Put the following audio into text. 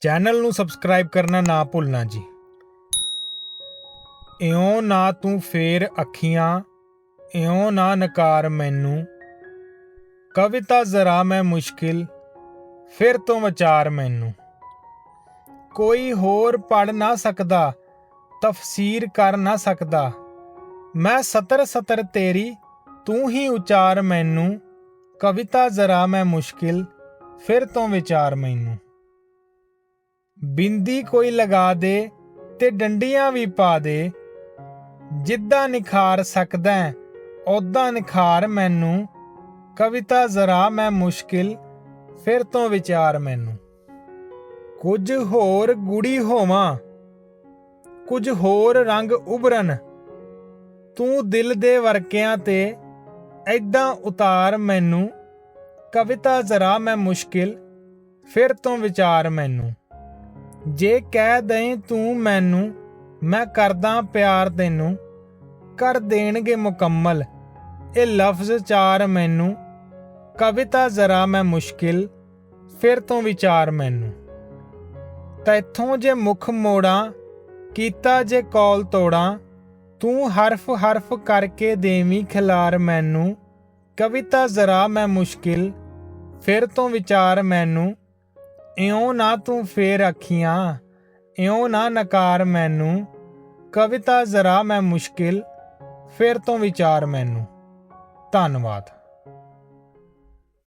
Channel ਨੂੰ subscribe ਕਰਨਾ ਨਾ ਭੁੱਲਣਾ ਜੀ। ਇਉਂ ਨਾ ਤੂੰ ਫੇਰ ਅੱਖੀਆਂ, ਇਉਂ ਨਾ ਨਕਾਰ ਮੈਨੂੰ। ਕਵਿਤਾ ਜ਼ਰਾ ਮੈਂ ਮੁਸ਼ਕਿਲ, ਫਿਰ ਤੋਂ ਵਿਚਾਰ ਮੈਨੂੰ। ਕੋਈ ਹੋਰ ਪੜ ਨਾ ਸਕਦਾ, ਤਫਸੀਰ ਕਰ ਨਾ ਸਕਦਾ। ਮੈਂ ਸਤਰ ਸਤਰ ਤੇਰੀ, ਤੂੰ ਹੀ ਉਚਾਰ ਮੈਨੂੰ। ਕਵਿਤਾ ਜ਼ਰਾ ਮੈਂ ਮੁਸ਼ਕਿਲ, ਫਿਰ ਤੋਂ ਵਿਚਾਰ ਮੈਨੂੰ। ਬਿੰਦੀ ਕੋਈ ਲਗਾ ਦੇ ਤੇ ਡੰਡੀਆਂ ਵੀ ਪਾ ਦੇ। ਜਿੱਦਾਂ ਨਿਖਾਰ ਸਕਦਾ ਹੈ, ਓਦਾਂ ਨਿਖਾਰ ਮੈਨੂੰ। ਕਵਿਤਾ ਜ਼ਰਾ ਮੈਂ ਮੁਸ਼ਕਿਲ ਫਿਰ ਤੋਂ ਵਿਚਾਰ ਮੈਨੂੰ। ਕੁਝ ਹੋਰ ਗੁੜੀ ਹੋਵਾਂ ਕੁਝ ਹੋਰ ਰੰਗ ਉਭਰਨ। ਤੂੰ ਦਿਲ ਦੇ ਵਰਕਿਆਂ ਤੇ ਐਦਾਂ ਉਤਾਰ ਮੈਨੂੰ। ਕਵਿਤਾ ਜ਼ਰਾ ਮੈਂ ਮੁਸ਼ਕਿਲ ਫਿਰ ਤੋਂ ਵਿਚਾਰ ਮੈਨੂੰ। ਜੇ ਕਹਿ ਦਈ ਤੂੰ ਮੈਨੂੰ, ਮੈਂ ਕਰਦਾ ਪਿਆਰ ਤੈਨੂੰ, ਕਰ ਦੇਣਗੇ ਮੁਕੰਮਲ। ਇਹ ਲਫ਼ਜ਼ ਚਾਰ ਮੈਨੂੰ, ਕਵਿਤਾ ਜ਼ਰਾ ਮੈਂ ਮੁਸ਼ਕਿਲ, ਫਿਰ ਤੋਂ ਵਿਚਾਰ ਮੈਨੂੰ। ਤੈਥੋਂ ਜੇ ਮੁਖ ਮੋੜਾਂ, ਕੀਤਾ ਜੇ ਕੌਲ ਤੋੜਾਂ, ਤੂੰ ਹਰਫ ਹਰਫ ਕਰਕੇ ਦੇਵੀਂ ਖਿਲਾਰ ਮੈਨੂੰ, ਕਵਿਤਾ ਜ਼ਰਾ ਮੈਂ ਮੁਸ਼ਕਿਲ, ਫਿਰ ਤੋਂ ਵਿਚਾਰ ਮੈਨੂੰ ਇਉਂ ਨਾ ਤੂੰ ਫੇਰ ਅੱਖੀਆਂ ਇਉਂ ਨਾ ਨਕਾਰ ਮੈਨੂੰ। ਕਵਿਤਾ ਜ਼ਰਾ ਮੈਂ ਮੁਸ਼ਕਿਲ, ਫਿਰ ਤੋਂ ਵਿਚਾਰ ਮੈਨੂੰ। ਧੰਨਵਾਦ।